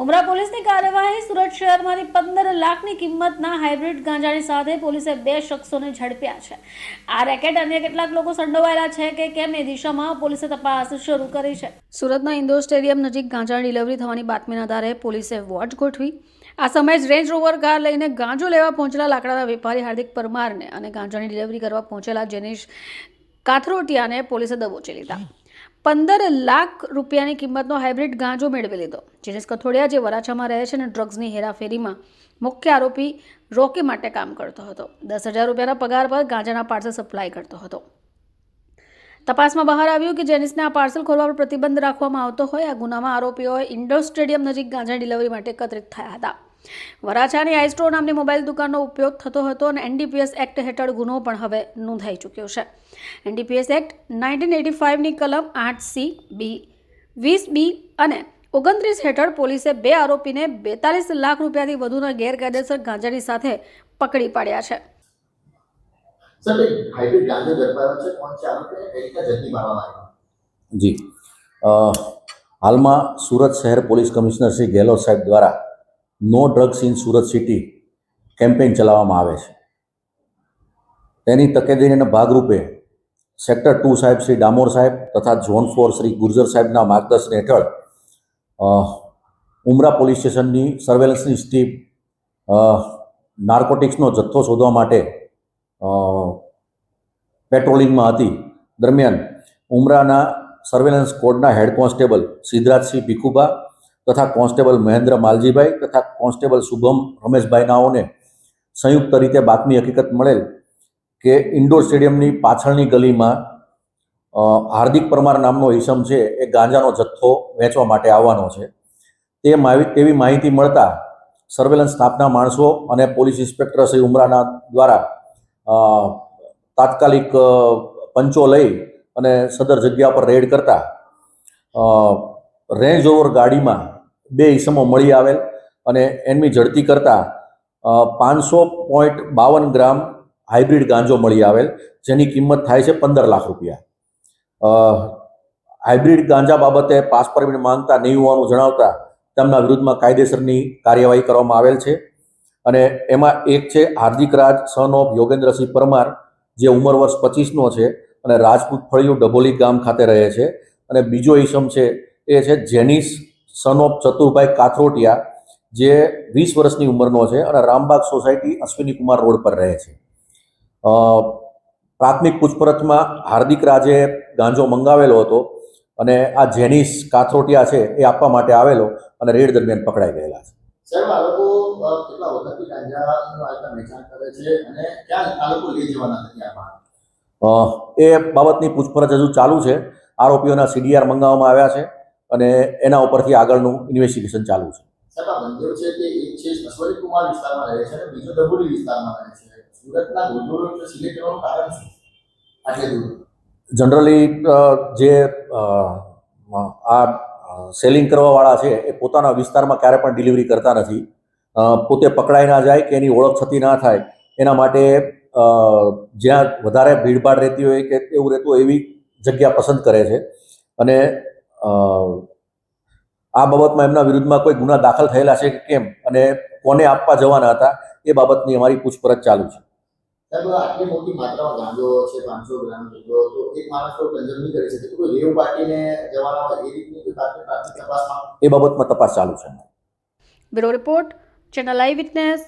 ઉમરા પોલીસની કાર્યવાહી સુરત શહેરમાંથી પંદર લાખની કિંમતના હાઇબ્રિડ ગાંજાની સાથે પોલીસે બે શખ્સોને ઝડપ્યા છે. આ રેકેટ અન્ય કેટલાક લોકો સંડોવાયેલા છે કે કેમ એ દિશામાં પોલીસે તપાસ શરૂ કરી છે. સુરતના ઇન્ડોર સ્ટેડિયમ નજીક ગાંજાની ડિલિવરી થવાની બાતમીના આધારે પોલીસે વોચ ગોઠવી. આ સમયે જ રેન્જ રોવર કાર લઈને ગાંજો લેવા પહોંચેલા લાકડાના વેપારી હાર્દિક પરમારને અને ગાંજાની ડિલિવરી કરવા પહોંચેલા જેનિશ કાથરોટિયાને પોલીસે દબોચી લીધા. પંદર લાખ રૂપિયાની કિંમતનો હાઇબ્રિડ ગાંજો મેળવી લીધો. જીનેશ કથોડિયા જે વરાછામાં રહે છે અને ડ્રગ્સની હેરાફેરીમાં મુખ્ય આરોપી રોકી માટે કામ કરતો હતો. દસ હજાર રૂપિયાના પગાર પર ગાંજાના પાર્સલ સપ્લાય કરતો હતો. તપાસમાં બહાર આવ્યું કે જેનિસને આ પાર્સલ ખોલવા પર પ્રતિબંધ રાખવામાં આવતો હોય, આ ગુનામાં આરોપીઓએ ઇન્ડોર સ્ટેડિયમ નજીક ગાંજા ડિલિવરી માટે એકત્રિત થયા હતા. વરાછાની આઇસ્ટ્રો નામની મોબાઈલ દુકાનનો ઉપયોગ થતો હતો અને એનડીપીએસ એક્ટ હેઠળ ગુનો પણ હવે નોંધાઈ ચૂક્યો છે. એનડીપીએસ એક્ટ નાઇન્ટીન એટી ફાઇવની કલમ આઠ સી બી વીસ બી અને ઓગણત્રીસ હેઠળ પોલીસે બે આરોપીને બેતાલીસ લાખ રૂપિયાથી વધુના ગેરકાયદેસર ગાંજાની સાથે પકડી પાડ્યા છે. જી. હાલમાં સુરત શહેર પોલીસ કમિશનર શ્રી ગેહલોત સાહેબ દ્વારા no drugs in Surat city campaign ચલાવવામાં આવે છે. તેની તકેદારીના ભાગરૂપે સેક્ટર ટુ સાહેબ શ્રી ડામોર સાહેબ તથા ઝોન ફોર શ્રી ગુર્જર સાહેબના માર્ગદર્શન હેઠળ ઉમરા પોલીસ સ્ટેશનની સર્વેલન્સની ટીમ અ, નાર્કોટિક્સનો જથ્થો શોધવા માટે પેટ્રોલિંગમાં હતી. દરમિયાન ઉમરાના સર્વેલન્સ કોડના હેડ કોન્સ્ટેબલ સિદ્ધરાજસિંહ ભીખુબા તથા કોન્સ્ટેબલ મહેન્દ્ર માલજીભાઈ તથા કોન્સ્ટેબલ શુભમ રમેશભાઈ નાઓને સંયુક્ત રીતે બાતમી હકીકત મળેલ કે ઇન્ડોર સ્ટેડિયમની પાછળની ગલીમાં હાર્દિક પરમાર નામનો ઈસમ છે, એ ગાંજાનો જથ્થો વેચવા માટે આવવાનો છે. તે તેવી માહિતી મળતા સર્વેલન્સ સ્ટાફના માણસો અને પોલીસ ઇન્સ્પેક્ટર શ્રી ઉમરાના દ્વારા તાત્કાલિક પંચો લઈ અને સદર જગ્યા પર રેડ કરતા રેન્જ ઓવર ગાડીમાં બે ઈસમો મળી આવેલ અને એમની ઝડપી કરતાં પાંચસો પોઈન્ટ બાવન ગ્રામ હાઇબ્રિડ ગાંજો મળી આવેલ, જેની કિંમત થાય છે પંદર લાખ રૂપિયા. હાઇબ્રિડ ગાંજા બાબતે પાસ પરમિટ માંગતા નહીં હોવાનું જણાવતા તેમના વિરુદ્ધમાં કાયદેસરની કાર્યવાહી કરવામાં આવેલ છે. અને એમાં એક છે હાર્દિક રાજ સન ઓફ યોગેન્દ્રસિંહ પરમાર, જે ઉંમર વર્ષ પચીસનો છે અને રાજપૂત ફળિયું ડભોલી ગામ ખાતે રહે છે. અને બીજો ઈસમ છે એ છે જેનિસ સન ઓફ ચતુરભાઈ કાથરોટિયા જે વીસ વર્ષની ઉંમરનો છે અને રામબાગ સોસાયટી અશ્વિની કુમાર રોડ પર રહે છે. પ્રાથમિક પૂછપરછમાં હાર્દિક રાજે ગાંજો મંગાવેલો હતો અને આ જેનિસ કાથરોટિયા છે એ આપવા માટે આવેલો અને રેડ દરમિયાન પકડાઈ ગયેલા છે. સાહેબ આ લોકો કેટલા વખતથી ગાંજાનું આ વેચાણ કરે છે અને ક્યાં આ લોકો લઈ જવાના હતા એ બાબતની પૂછપરછ હજુ ચાલુ છે. આરોપીઓના સીડીઆર મંગાવવામાં આવ્યા છે. અને એના ઉપરથી આગળનું ઇન્વેસ્ટિગેશન ચાલુ છે. જનરલી જે આ સેલિંગ કરવાવાળા છે એ પોતાના વિસ્તારમાં ક્યારે પણ ડિલિવરી કરતા નથી. પોતે પકડાઈ ના જાય કે એની ઓળખ થતી ના થાય એના માટે જ્યાં વધારે ભીડભાડ રહેતી હોય કે એવું રહેતું હોય એવી જગ્યા પસંદ કરે છે. અને આ બાબતમાં એમના વિરુદ્ધમાં કોઈ ગુના દાખલ થયેલા છે કે કેમ? અને કોને આપવા જવાના હતા? એ બાબતની અમારી પૂછપરછ ચાલુ છે. આટલી મોટી માત્રામાં ગાંજો છે પાંચસો ગ્રામ જેટલો તો એક માણસ તો કન્ઝ્યુમ નહીં કરી શકે કોઈ રેવ પાર્ટીને જવાના હોય એ રીતની તપાસમાં એ બાબતમાં તપાસ ચાલુ છે. Bureau report channel eyewitness